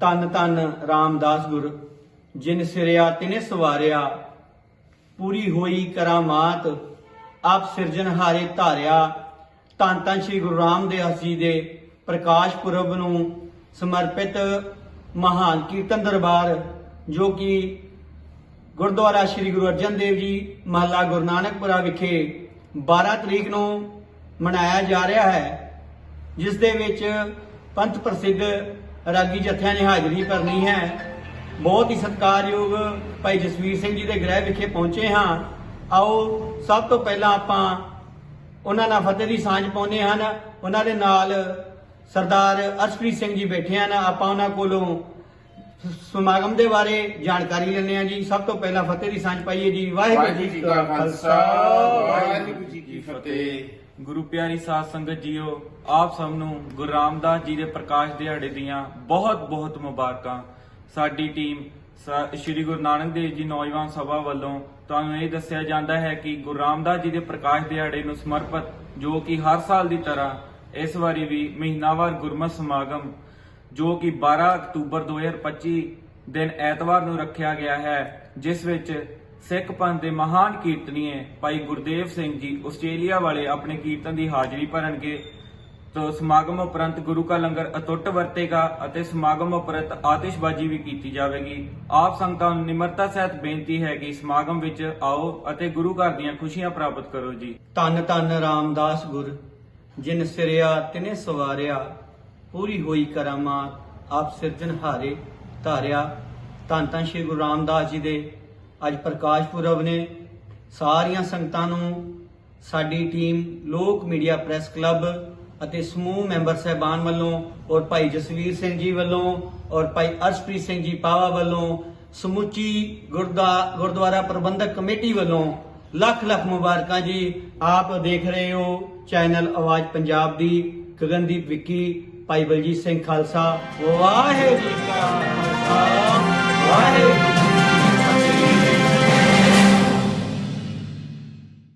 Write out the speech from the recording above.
ਤਨ ਤਨ ਰਾਮਦਾਸ ਗੁਰ, ਜਿਨ ਸਿਰਿਆ ਤਿਨੇ ਸਵਾਰਿਆ, ਪੂਰੀ ਹੋਈ ਕਰਾਮਾਤ, ਆਪ ਸਿਰਜਣਹਾਰੇ ਧਾਰਿਆ, ਧੰਨ ਧੰਨ ਸ੍ਰੀ ਗੁਰੂ ਰਾਮਦਾਸ ਜੀ ਦੇ ਪ੍ਰਕਾਸ਼ ਪੁਰਬ ਨੂੰ ਸਮਰਪਿਤ ਮਹਾਨ ਕੀਰਤਨ ਦਰਬਾਰ, ਜੋ ਕਿ ਗੁਰਦੁਆਰਾ ਸ੍ਰੀ ਗੁਰੂ ਅਰਜਨ ਦੇਵ ਜੀ ਮਹੱਲਾ ਗੁਰੂ ਨਾਨਕਪੁਰਾ ਵਿਖੇ 12 ਤਰੀਕ ਨੂੰ ਮਨਾਇਆ ਜਾ ਰਿਹਾ ਹੈ, ਜਿਸ ਦੇ ਵਿੱਚ ਪੰਥ ਪ੍ਰਸਿੱਧ ਰਾਗੀ ਜਥਿਆਂ ਨੇ ਹਾਜ਼ਰੀ ਭਰਨੀ ਹੈ। ਬਹੁਤ ਹੀ ਸਤਿਕਾਰਯੋਗ ਭਾਈ ਜਸਵੀਰ ਸਿੰਘ ਜੀ ਦੇ ਗ੍ਰਹਿ ਵਿਖੇ ਪਹੁੰਚੇ ਹਾਂ। ਆਓ, ਸਭ ਤੋਂ ਪਹਿਲਾਂ ਆਪਾਂ ਉਹਨਾਂ ਨਾਲ ਫਤਿਹ ਦੀ ਸਾਂਝ ਪਾਉਂਦੇ ਹਨ। ਉਹਨਾਂ ਦੇ ਨਾਲ ਸਰਦਾਰ ਅਰਸ਼ਪ੍ਰੀਤ ਸਿੰਘ ਜੀ ਬੈਠੇ ਹਨ। ਆਪਾਂ ਉਹਨਾਂ ਕੋਲੋਂ ਸਮਾਗਮ ਦੇ ਬਾਰੇ ਜਾਣਕਾਰੀ ਲੈਣੇ ਆ ਜੀ। ਸਭ ਤੋਂ ਪਹਿਲਾਂ ਫਤਿਹ ਦੀ ਸਾਂਝ ਪਾਈਏ ਜੀ। ਵਾਹਿਗੁਰੂ ਜੀ ਕਾ ਖਾਲਸਾ, ਵਾਹਿਗੁਰੂ ਫਤਿਹ ਗੁਰੂ ਪਿਆਰੀ ਸਾਧ ਸੰਗਤ ਜੀਓ, ਆਪ ਸਭ ਨੂੰ ਗੁਰੂ ਰਾਮਦਾਸ ਜੀ ਦੇ ਪ੍ਰਕਾਸ਼ ਦਿਹਾੜੇ ਦੀਆਂ ਬਹੁਤ ਬਹੁਤ ਮੁਬਾਰਕਾਂ। ਸਾਡੀ ਟੀਮ ਸ਼੍ਰੀ ਗੁਰੂ ਨਾਨਕ ਦੇਵ ਜੀ ਨੌਜਵਾਨ ਸਭਾ ਵੱਲੋਂ ਤੁਹਾਨੂੰ ਇਹ ਦੱਸਿਆ ਜਾਂਦਾ ਹੈ ਕਿ ਗੁਰੂ ਰਾਮਦਾਸ ਜੀ ਦੇ ਪ੍ਰਕਾਸ਼ ਦਿਹਾੜੇ ਨੂੰ ਸਮਰਪਿਤ ਜੋ ਕਿ ਹਰ ਸਾਲ ਦੀ ਤਰ੍ਹਾਂ ਇਸ ਵਾਰੀ ਵੀ ਮਹੀਨਾਵਾਰ ਗੁਰਮਤ ਸਮਾਗਮ, ਜੋ ਕਿ 12 ਅਕਤੂਬਰ 2025 ਦਿਨ ਐਤਵਾਰ ਨੂੰ ਰੱਖਿਆ ਗਿਆ ਹੈ, ਜਿਸ ਵਿੱਚ ਸਿੱਖ ਪੰਥ ਦੇ ਮਹਾਨ ਕੀਰਤਨੀਏ ਭਾਈ ਗੁਰਦੇਵ ਸਿੰਘ ਜੀ ਆਸਟ੍ਰੇਲੀਆ ਵਾਲੇ ਆਪਣੇ ਕੀਰਤਨ ਦੀ ਹਾਜ਼ਰੀ ਭਰਨਗੇ। ਤੋ ਸਮਾਗਮ ਉਪਰੰਤ ਗੁਰੂ ਕਾ ਲੰਗਰ ਅਟੁੱਟ ਵਰਤੇਗਾ ਅਤੇ ਸਮਾਗਮ ਉਪਰੰਤ ਆਤਿਸ਼ਬਾਜ਼ੀ ਵੀ ਕੀਤੀ ਜਾਵੇਗੀ। ਆਪ ਸੰਗਤਾਂ ਨੂੰ ਨਿਮਰਤਾ ਸਹਿਤ ਬੇਨਤੀ ਹੈ ਕਿ ਸਮਾਗਮ ਵਿੱਚ ਆਓ ਅਤੇ ਗੁਰੂ ਘਰ ਦੀਆਂ ਖੁਸ਼ੀਆਂ ਪ੍ਰਾਪਤ ਕਰੋ ਜੀ। ਧੰਨ ਧੰਨ ਰਾਮਦਾਸ ਗੁਰ, ਜਿਨ ਸਿਰਿਆ ਤਿਨੇ ਸਵਾਰਿਆ, ਪੂਰੀ ਹੋਈ ਕਰਾਮਾਤ, ਆਪ ਸਿਰਜਣਹਾਰੇ ਧਾਰਿਆ। ਧੰਨ ਧੰਨ ਸ਼੍ਰੀ ਗੁਰੂ ਰਾਮਦਾਸ ਜੀ ਦੇ ਅੱਜ ਪ੍ਰਕਾਸ਼ ਪੁਰਬ ਨੇ ਸਾਰੀਆਂ ਸੰਗਤਾਂ ਨੂੰ ਸਾਡੀ ਟੀਮ, ਲੋਕ ਮੀਡੀਆ, ਪ੍ਰੈਸ ਕਲੱਬ ਅਤੇ ਸਮੂਹ ਮੈਂਬਰ ਸਹਿਬਾਨ ਵੱਲੋਂ ਔਰ ਭਾਈ ਜਸਵੀਰ ਸਿੰਘ ਜੀ ਵੱਲੋਂ ਔਰ ਭਾਈ ਅਰਸ਼ਪ੍ਰੀਤ ਸਿੰਘ ਜੀ ਪਾਵਾ ਵੱਲੋਂ, ਸਮੁੱਚੀ ਗੁਰਦਾ, ਗੁਰਦੁਆਰਾ ਪ੍ਰਬੰਧਕ ਕਮੇਟੀ ਵੱਲੋਂ ਲੱਖ ਲੱਖ ਮੁਬਾਰਕਾਂ ਜੀ। ਆਪ ਦੇਖ ਰਹੇ ਹੋ ਚੈਨਲ ਆਵਾਜ਼ ਪੰਜਾਬ ਦੀ, ਗਗਨਦੀਪ ਵਿੱਕੀ, ਭਾਈ ਬਲਜੀਤ ਸਿੰਘ ਖਾਲਸਾ। ਵਾਹਿਗੁਰੂ ਜੀ ਕਾ ਖਾਲਸਾ, ਵਾਹਿਗੁਰੂ